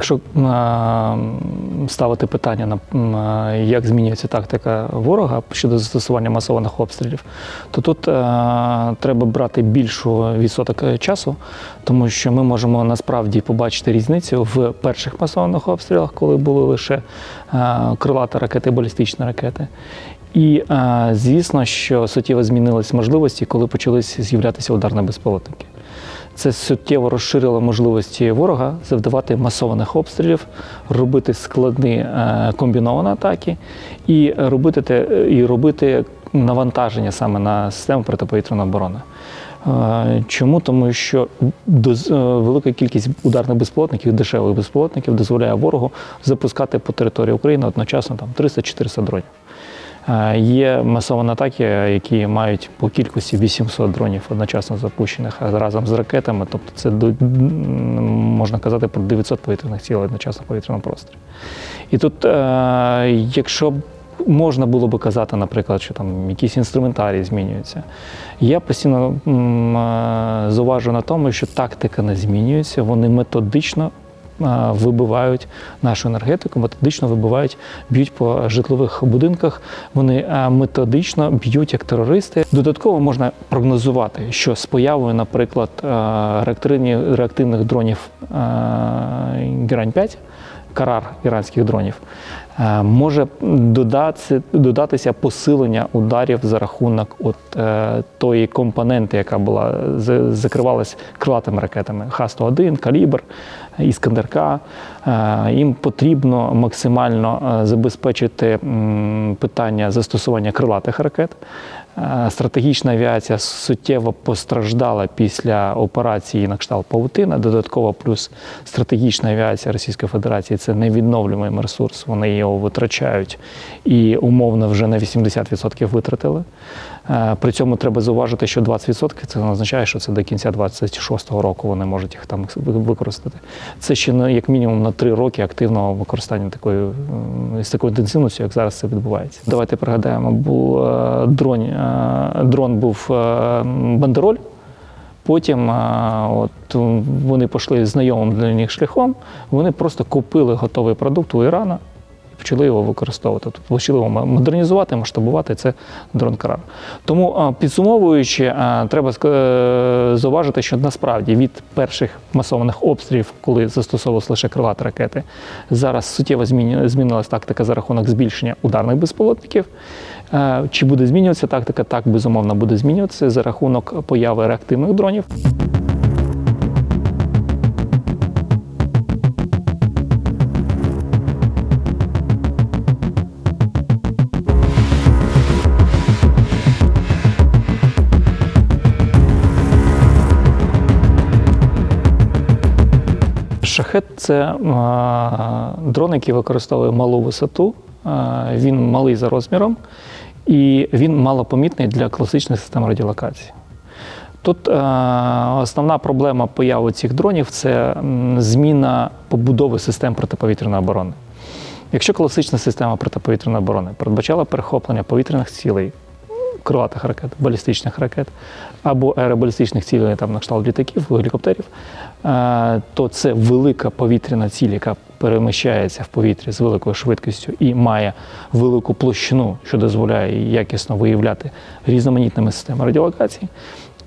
Якщо ставити питання на як змінюється тактика ворога щодо застосування масованих обстрілів, то тут е, треба брати більшу відсоток е, часу, тому що ми можемо насправді побачити різницю в перших масованих обстрілах, коли були лише е, крилата ракети, балістичні ракети. І звісно, що суттєво змінились можливості, коли почалися з'являтися ударні безпілотники. Це суттєво розширило можливості ворога завдавати масованих обстрілів, робити складні е, комбіновані атаки і робити, те, і робити навантаження саме на систему протиповітряної оборони. Е, Чому? Тому що е, велика кількість ударних безпілотників, дешевих безпілотників дозволяє ворогу запускати по території України одночасно там 300-400 дронів. Е, Є масовані атаки, які мають по кількості 800 дронів одночасно запущених разом з ракетами. Тобто це можна казати про 900 повітряних цілей одночасно в повітряному просторі. І тут, е, якщо можна було би казати, наприклад, що там якісь інструментарії змінюються, я постійно е, зауважу на тому, що тактика не змінюється, вони методично вибивають нашу енергетику, методично вибивають, б'ють по житлових будинках. Вони методично б'ють як терористи. Додатково можна прогнозувати, що з появою, наприклад, реактивних дронів Герань 5 карар іранських дронів, може додатися, додатися посилення ударів за рахунок от, е, тої компоненти, яка була закривалась крилатими ракетами Х-101, Калібр, Іскандер-К. Е, Їм потрібно максимально е, забезпечити питання застосування крилатих ракет. Е, Стратегічна авіація суттєво постраждала після операції на кшталт Павутина. Додатково плюс стратегічна авіація Російської Федерації це невідновлюємий ресурс. Вони його витрачають і умовно вже на 80% витратили. Е, При цьому треба зауважити, що 20% це не означає, що це до кінця 26-го року вони можуть їх там використати. Це ще як мінімум на 3 роки активного використання такої з такою інтенсивністю, як зараз це відбувається. Давайте пригадаємо, був е, дрон, е, дрон був бандероль. Потім от, вони пішли знайомим для них шляхом, вони просто купили готовий продукт у Ірана почали його використовувати. Тобто почали його модернізувати, масштабувати це дрон Карар. Тому підсумовуючи, треба е, зауважити, що насправді від перших масованих обстрілів, коли застосовувалися лише крилаті ракети, зараз суттєво змінилась тактика за рахунок збільшення ударних безпілотників. Е, Чи буде змінюватися тактика? Так, безумовно, буде змінюватися за рахунок появи реактивних дронів. Шахет це дрон, який використовує малу висоту. Він малий за розміром і він малопомітний для класичних систем радіолокації. Тут основна проблема появи цих дронів це зміна побудови систем протиповітряної оборони. Якщо класична система протиповітряної оборони передбачала перехоплення повітряних цілей, крилатих ракет, балістичних ракет або аеробалістичних цілей там, на кшталт літаків, гелікоптерів, е, то це велика повітряна ціль, яка переміщається в повітрі з великою швидкістю і має велику площину, що дозволяє якісно виявляти різноманітними системами радіолокації,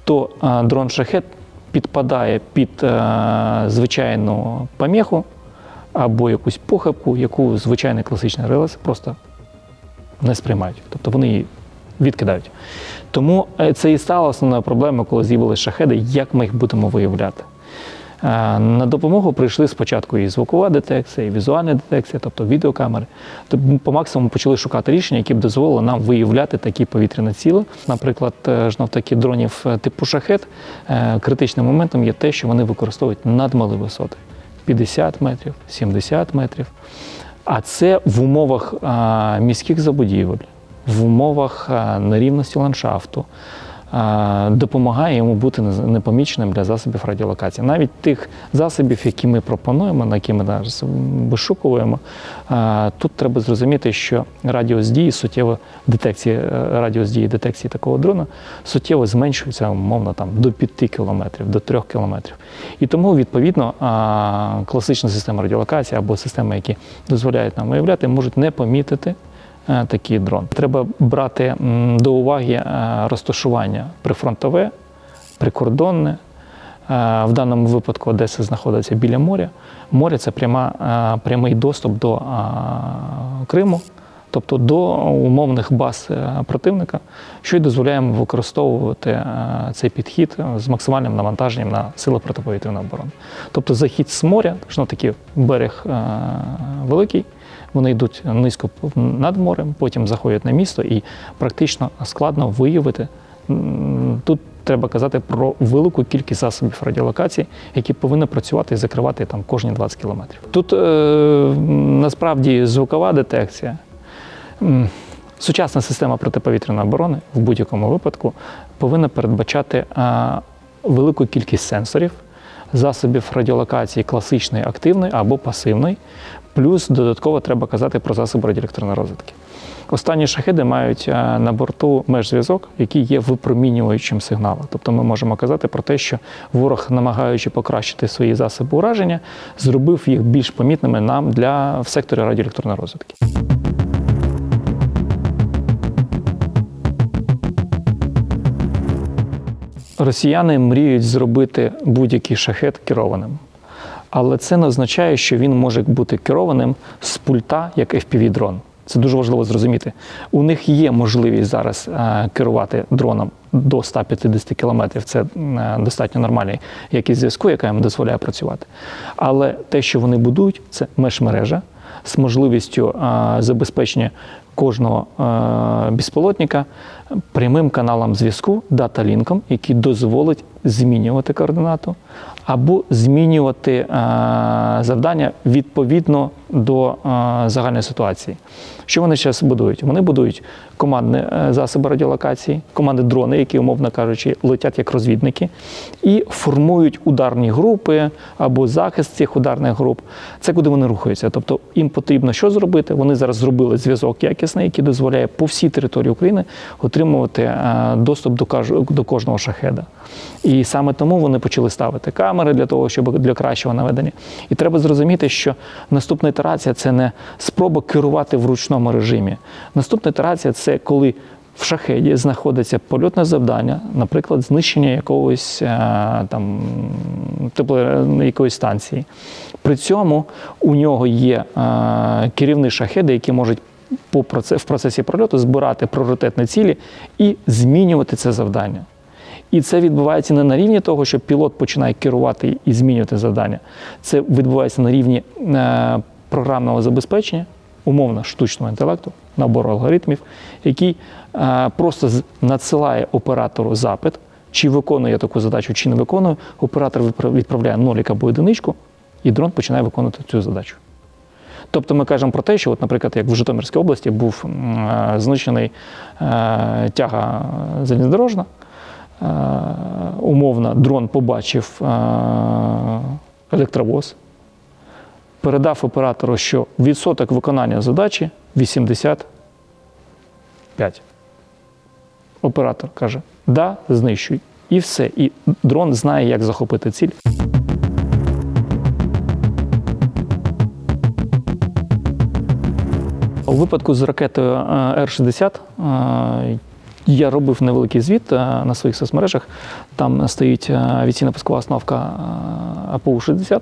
то е, дрон шахет підпадає під е, звичайну помеху або якусь похибку, яку звичайний класичний релес просто не сприймають. Тобто вони відкидають. Тому е, це і стало основною проблемою, коли з'явилися шахеди, як ми їх будемо виявляти. Е, На допомогу прийшли спочатку і звукова детекція, і візуальна детекція, тобто відеокамери. Тобто ми по максимуму почали шукати рішення, які б дозволили нам виявляти такі повітряні ціли. Наприклад, таки дронів е, типу шахет. Критичним моментом є те, що вони використовують надмалі висоти 50 метрів, 70 метрів. А це в умовах міських забудівель, в умовах нерівності ландшафту, е, допомагає йому бути непоміченим для засобів радіолокації. Навіть тих засобів, які ми пропонуємо, на які ми зараз вишукуємо, е, тут треба зрозуміти, що радіус дії суттєво детекції, е, радіус дії детекції такого дрона суттєво зменшується, умовно там до 5 кілометрів, до 3 кілометрів. І тому, відповідно, класична система радіолокації або системи, які дозволяють нам виявляти, можуть не помітити е, такий дрон. Треба брати до уваги е, розташування прифронтове, прикордонне. Е, В даному випадку Одеса знаходиться біля моря. Море це пряма, е, прямий доступ до е, Криму, тобто до умовних баз е, противника, що й дозволяє використовувати е, цей підхід з максимальним навантаженням на сили протиповітряної оборони. Тобто захід з моря, що такий берег е, великий, вони йдуть низько над морем, потім заходять на місто і практично складно виявити. Тут треба казати про велику кількість засобів радіолокації, які повинні працювати і закривати там кожні 20 кілометрів. Тут е, насправді звукова детекція. Сучасна система протиповітряної оборони в будь-якому випадку повинна передбачати е, велику кількість сенсорів, засобів радіолокації класичної, активної або пасивної. Плюс додатково треба казати про засоби радіоелектронної розвитки. Останні шахеди мають е, на борту межзв'язок, який є випромінюючим сигналом. Тобто ми можемо казати про те, що ворог, намагаючи покращити свої засоби ураження, зробив їх більш помітними нам для в секторі радіоелектронної розвитки. Росіяни мріють зробити будь-який шахет керованим. Але це не означає, що він може бути керованим з пульта як FPV-дрон. Це дуже важливо зрозуміти. У них є можливість зараз е, керувати дроном до 150 кілометрів. Це е, достатньо нормальний якість зв'язку, яка їм дозволяє працювати. Але те, що вони будують, це меж-мережа з можливістю е, забезпечення кожного е, безпілотника прямим каналом зв'язку, дата-лінком, який дозволить змінювати координату або змінювати е, завдання відповідно до е, загальної ситуації. Що вони зараз будують? Вони будують командні е, засоби радіолокації, команди дрони, які, умовно кажучи, летять як розвідники, і формують ударні групи або захист цих ударних груп. Це куди вони рухаються. Тобто їм потрібно що зробити? Вони зараз зробили зв'язок якісний, який дозволяє по всій території України отримувати е, доступ до кожного шахеда. І саме тому вони почали ставити камери для того, щоб для кращого наведення. І треба зрозуміти, що наступна ітерація це не спроба керувати в ручному режимі. Наступна ітерація це коли в шахеді знаходиться польотне завдання, наприклад, знищення якогось е, там якоїсь станції. При цьому у нього є е, керівні шахеди, які можуть по в процесі прольоту збирати пріоритетні цілі і змінювати це завдання. І це відбувається не на рівні того, що пілот починає керувати і змінювати завдання. Це відбувається на рівні е, програмного забезпечення, умовно штучного інтелекту, набору алгоритмів, який е, просто надсилає оператору запит, чи виконує таку задачу, чи не виконує. Оператор відправляє нолік або одиничку, і дрон починає виконувати цю задачу. Тобто ми кажемо про те, що, от, наприклад, як в Житомирській області був е, знищений е, тяга залізнодорожна, умовно дрон побачив електровоз, передав оператору, що відсоток виконання задачі 85. Оператор каже: да, знищуй. І все. І дрон знає, як захопити ціль. У випадку з ракетою е, Р-60 е, я робив невеликий звіт е, на своїх соцмережах. Там стоїть е, авіаційна пускова установка е, АПУ-60,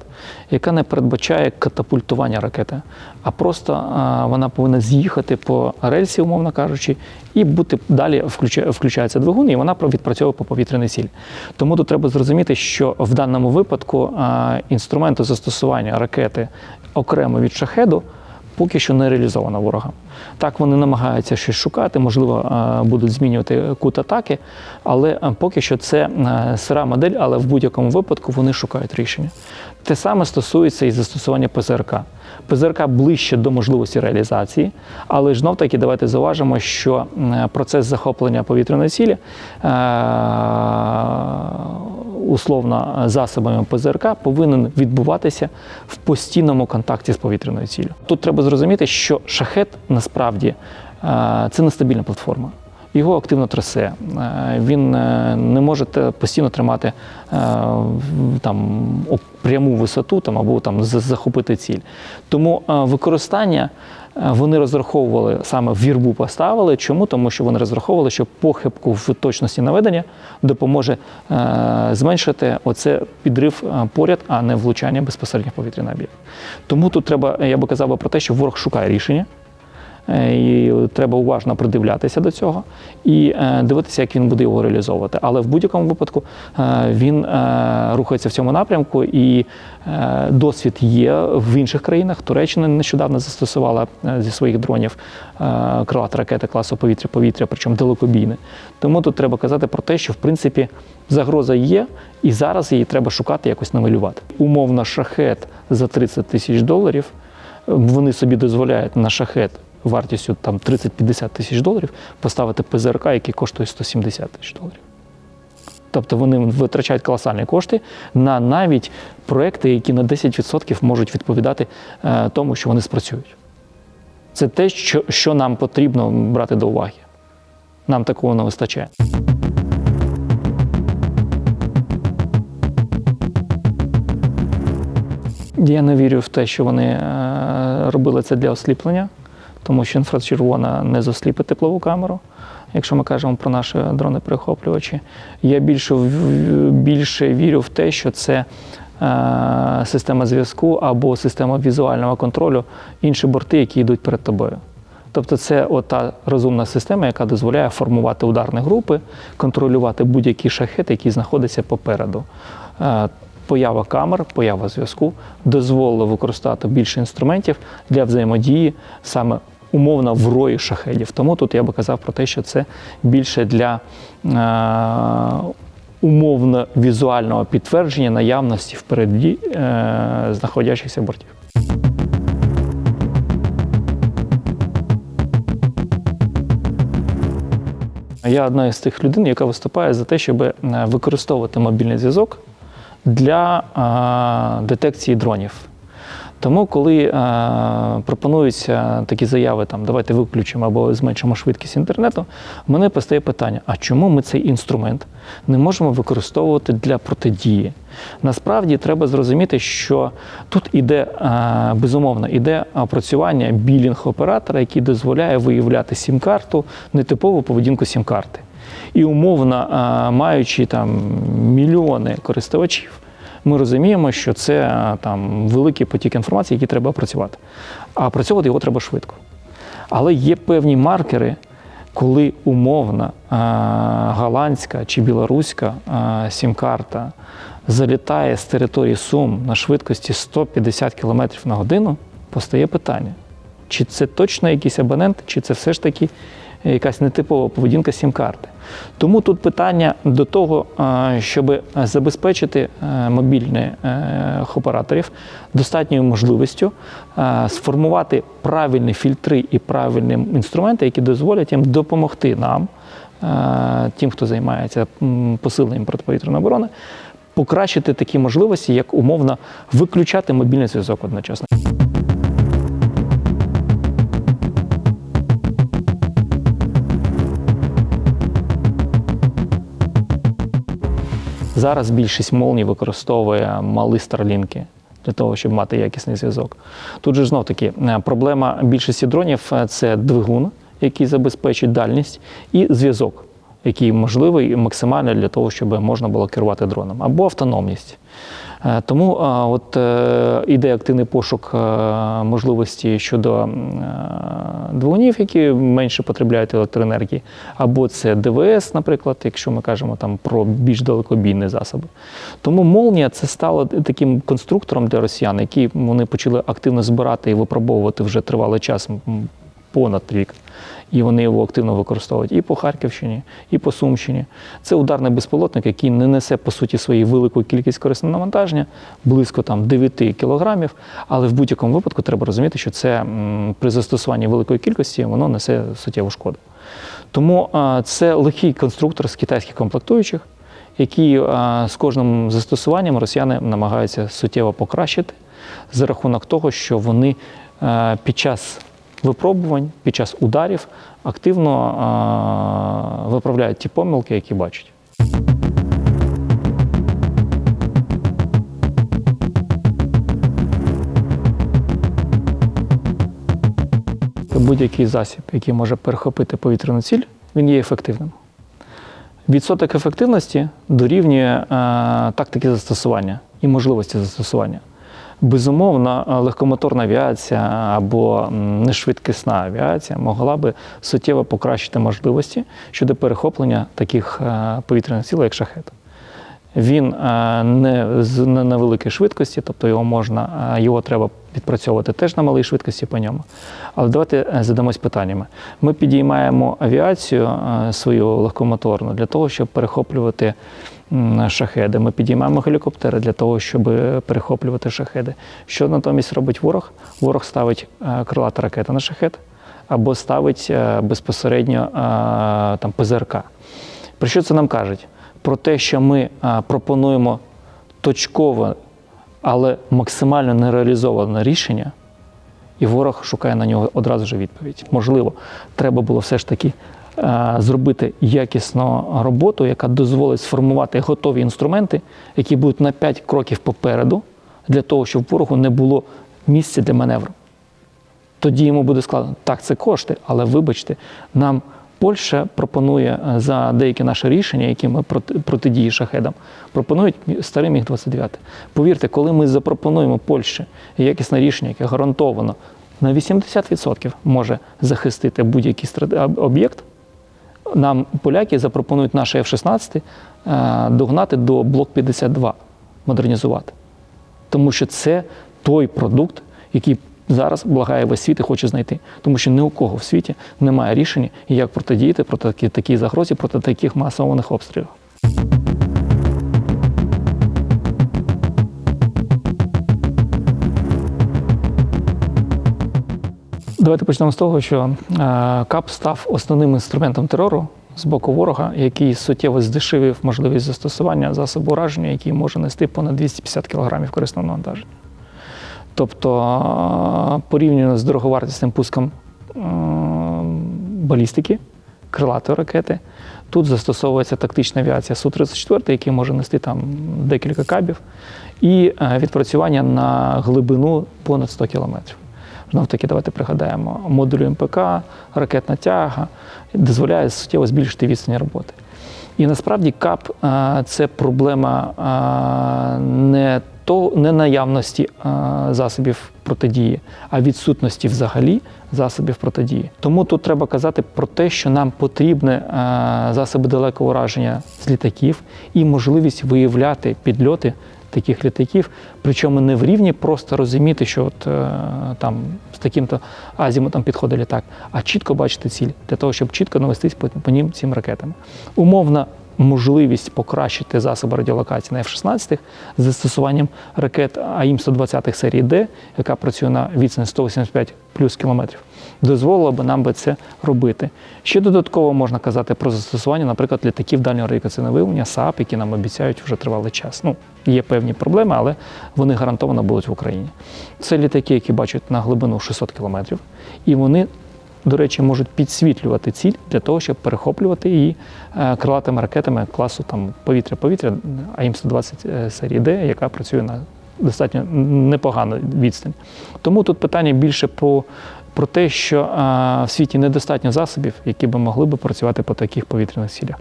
яка не передбачає катапультування ракети, а просто е, вона повинна з'їхати по рельсі, умовно кажучи, і бути далі включається двигун, і вона відпрацьовує по повітряній цілі. Тому тут треба зрозуміти, що в даному випадку е, інструменту застосування ракети окремо від шахеду поки що не реалізована ворогам. Так, вони намагаються щось шукати, можливо, е, будуть змінювати кут атаки, але е, поки що це е, сира модель, але в будь-якому випадку вони шукають рішення. Те саме стосується і застосування ПЗРК. ПЗРК ближче до можливості реалізації, але знов таки давайте зауважимо, що процес захоплення повітряної цілі условно засобами ПЗРК повинен відбуватися в постійному контакті з повітряною ціллю. Тут треба зрозуміти, що шахет насправді е, це нестабільна платформа. Його активно трясе. Е, Він е, не може постійно тримати е, там пряму висоту там або там захопити ціль. Тому використання вони розраховували саме вірбу поставили. Чому? Тому що вони розраховували, що похибку в точності наведення допоможе зменшити оце підрив поряд, а не влучання безпосередньо в повітряний об'єкт. Тому тут треба, я би казав про те, що ворог шукає рішення. Е, І треба уважно придивлятися до цього і е, дивитися, як він буде його реалізовувати. Але в будь-якому випадку е, він рухається в цьому напрямку, і досвід є в інших країнах. Туреччина нещодавно застосувала зі своїх дронів е, ракети класу повітря-повітря, причому далекобійне. Тому тут треба казати про те, що в принципі загроза є, і зараз її треба шукати, якось навалювати. Умовно, шахет за 30 тисяч доларів. Вони собі дозволяють на шахет вартістю там 30-50 тисяч доларів поставити ПЗРК, який коштує 170 тисяч доларів. Тобто вони витрачають колосальні кошти на навіть проекти, які на 10% можуть відповідати е, тому, що вони спрацюють. Це те, що, що нам потрібно брати до уваги. Нам такого не вистачає. Я не вірю в те, що вони е, робили це для осліплення, тому що інфрачервона не засліпить теплову камеру. Якщо ми кажемо про наші дрони-перехоплювачі, я більше, більше вірю в те, що це е, система зв'язку або система візуального контролю, інші борти, які йдуть перед тобою. Тобто це ота розумна система, яка дозволяє формувати ударні групи, контролювати будь-який шахет, який знаходиться попереду. Е, Поява камер, поява зв'язку дозволила використати більше інструментів для взаємодії саме умовно в рої шахедів. Тому тут я би казав про те, що це більше для е, умовно візуального підтвердження наявності впереді е, знаходящихся бортів. Я одна із тих людей, яка виступає за те, щоб е, використовувати мобільний зв'язок для е, детекції дронів. Тому, коли е, пропонуються такі заяви, там давайте виключимо або зменшимо швидкість інтернету, в мене постає питання: а чому ми цей інструмент не можемо використовувати для протидії? Насправді треба зрозуміти, що тут іде е, безумовно іде опрацювання білінг оператора, який дозволяє виявляти сім-карту, нетипову поведінку сім-карти. І умовно, е, маючи там мільйони користувачів, ми розуміємо, що це е, там великий потік інформації, який треба опрацювати. А опрацьовувати його треба швидко. Але є певні маркери, коли умовна е, голландська чи білоруська е, сім-карта залітає з території Сум на швидкості 150 км на годину, постає питання: чи це точно якийсь абонент, чи це все ж таки якась нетипова поведінка сім-карти. Тому тут питання до того, е, щоб забезпечити е, мобільних е, операторів достатньою можливістю сформувати правильні фільтри і правильні інструменти, які дозволять їм допомогти нам, тим, хто займається посиленням протиповітряної оборони, покращити такі можливості, як умовно виключати мобільний зв'язок одночасно. Зараз більшість молній використовує малі старлінки для того, щоб мати якісний зв'язок. Тут же знов таки е, проблема більшості дронів е, це двигун, який забезпечить дальність, і зв'язок, який можливий максимально для того, щоб можна було керувати дроном, або автономність. Е, Тому е, от е, іде активний пошук можливості щодо двигунів, які менше потребляють електроенергії, або це ДВС, наприклад, якщо ми кажемо там про більш далекобійні засоби. Тому молнія це стало таким конструктором для росіян, які вони почали активно збирати і випробовувати вже тривалий час, понад рік. І вони його активно використовують і по Харківщині, і по Сумщині. Це ударний безпілотник, який не несе по суті своєї велику кількість корисного навантаження, близько там 9 кілограмів. Але в будь-якому випадку треба розуміти, що це при застосуванні великої кількості воно несе суттєву шкоду. Тому це легкий конструктор з китайських комплектуючих, які з кожним застосуванням росіяни намагаються суттєво покращити за рахунок того, що вони під час випробувань, під час ударів активно виправляють ті помилки, які бачать. Будь-який засіб, який може перехопити повітряну ціль, він є ефективним. Відсоток ефективності дорівнює е, тактики застосування і можливості застосування. Безумовно, легкомоторна авіація або нешвидкісна авіація могла би суттєво покращити можливості щодо перехоплення таких е, повітряних цілей, як шахет. Він е, не на великій швидкості, тобто його можна, е, його треба відпрацьовувати теж на малій швидкості по ньому. Але давайте задамось питаннями. Ми підіймаємо авіацію свою легкомоторну для того, щоб перехоплювати шахеди. Ми підіймаємо гелікоптери для того, щоб перехоплювати шахеди. Що натомість робить ворог? Ворог ставить е, крилата ракета на шахет або ставить е, безпосередньо е, там ПЗРК. Про що це нам кажуть? Про те, що ми пропонуємо точкове, але максимально нереалізоване рішення, і ворог шукає на нього одразу ж відповідь. Можливо, треба було все ж таки зробити якісну роботу, яка дозволить сформувати готові інструменти, які будуть на 5 кроків попереду, для того, щоб ворогу не було місця для маневру. Тоді йому буде складно. Так, це кошти, але вибачте, нам Польща пропонує е, за деякі наші рішення, які ми протидії шахедам, пропонують старий міг 29 Повірте, коли ми запропонуємо Польщі якісне рішення, яке гарантовано на 80% може захистити будь-який об'єкт, нам поляки запропонують наші F-16 е, догнати до блок 52, модернізувати. Тому що це той продукт, який зараз благає весь світ і хоче знайти. Тому що ні у кого в світі немає рішення, як протидіяти проти такій загрозі, проти таких масованих обстрілів. Давайте почнемо з того, що е, КАП став основним інструментом терору з боку ворога, який суттєво здешевив можливість застосування засобу ураження, який може нести понад 250 кг корисного навантаження. Тобто, е, порівняно з дороговартісним пуском е, балістики, крилатої ракети, тут застосовується тактична авіація Су-34, який може нести там декілька кабів, і відпрацювання на глибину понад 100 кілометрів. Знов таки, давайте пригадаємо, модулі МПК, ракетна тяга дозволяє суттєво збільшити відстань роботи. І насправді КАП це проблема не то не наявності засобів протидії, а відсутності взагалі засобів протидії. Тому тут треба казати про те, що нам потрібні засоби далекого ураження з літаків і можливість виявляти підльоти таких літаків, причому не в рівні просто розуміти, що от е, там з таким-то азімутом підходить літак, а чітко бачити ціль для того, щоб чітко навестись по, по ним цим ракетами. Умовна можливість покращити засоби радіолокації на F-16 з застосуванням ракет АІМ-120 серії Д, яка працює на відстані 185 плюс кілометрів, дозволило би нам би це робити. Ще додатково можна казати про застосування, наприклад, літаків дальнього радіолокаційного виявлення САП, які нам обіцяють вже тривалий час. Ну, є певні проблеми, але вони гарантовано будуть в Україні. Це літаки, які бачать на глибину 600 кілометрів, і вони до речі, можуть підсвітлювати ціль для того, щоб перехоплювати її е, крилатими ракетами класу там повітря-повітря АІМ-120 е, серії Д, яка працює на достатньо непогану відстань. Тому тут питання більше про про те, що е, в світі недостатньо засобів, які би могли би працювати по таких повітряних цілях.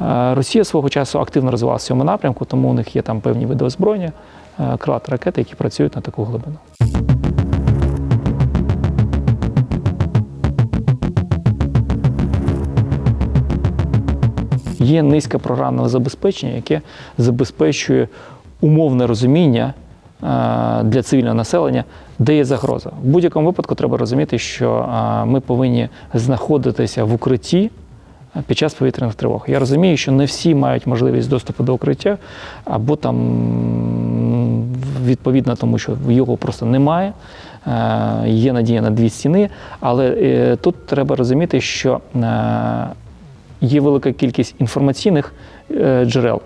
Е, Росія свого часу активно розвивалася в цьому напрямку, тому у них є там певні види озброєння, е, крилаті ракети, які працюють на таку глибину. Є низка програмного забезпечення, яке забезпечує умовне розуміння для цивільного населення, де є загроза. В будь-якому випадку треба розуміти, що е, ми повинні знаходитися в укритті е, під час повітряних тривог. Я розумію, що не всі мають можливість доступу до укриття, або там відповідно тому, що його просто немає. Е, Є надія на дві стіни, але е, тут треба розуміти, що е, є велика кількість інформаційних е, джерел,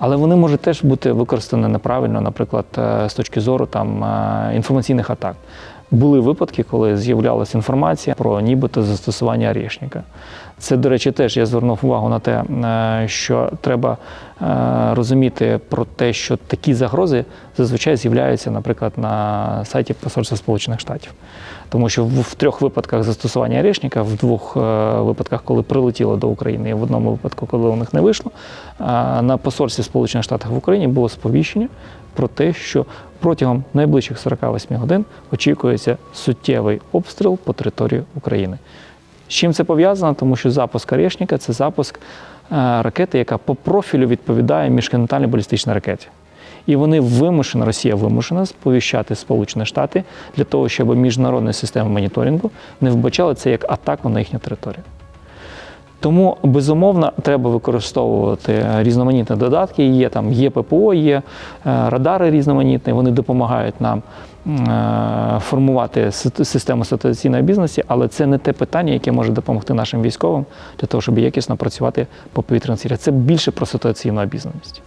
але вони можуть теж бути використані неправильно, наприклад, е, з точки зору там, е, інформаційних атак. Були випадки, коли з'являлася інформація про нібито застосування орешника. Це, до речі, теж я звернув увагу на те, е, що треба розуміти про те, що такі загрози зазвичай з'являються, наприклад, на сайті Посольства Сполучених Штатів. Тому що в, трьох випадках застосування орешника, в двох е, випадках, коли прилетіло до України, і в одному випадку, коли у них не вийшло, е, на посольстві Сполучених Штатів в Україні було сповіщення про те, що протягом найближчих 48 годин очікується суттєвий обстріл по території України. З чим це пов'язано? Тому що запуск орешника це запуск е, ракети, яка по профілю відповідає міжконтинентальній балістичній ракеті. І вони вимушені, Росія вимушена сповіщати Сполучені Штати для того, щоб міжнародна система моніторингу не вбачала це як атаку на їхню територію. Тому безумовно треба використовувати різноманітні додатки. Є там є ППО, є е, радари різноманітні. Вони допомагають нам е, формувати систему ситуаційної бізнесу, але це не те питання, яке може допомогти нашим військовим для того, щоб якісно працювати по повітряній цілі. Це більше про ситуаційну обізнаність.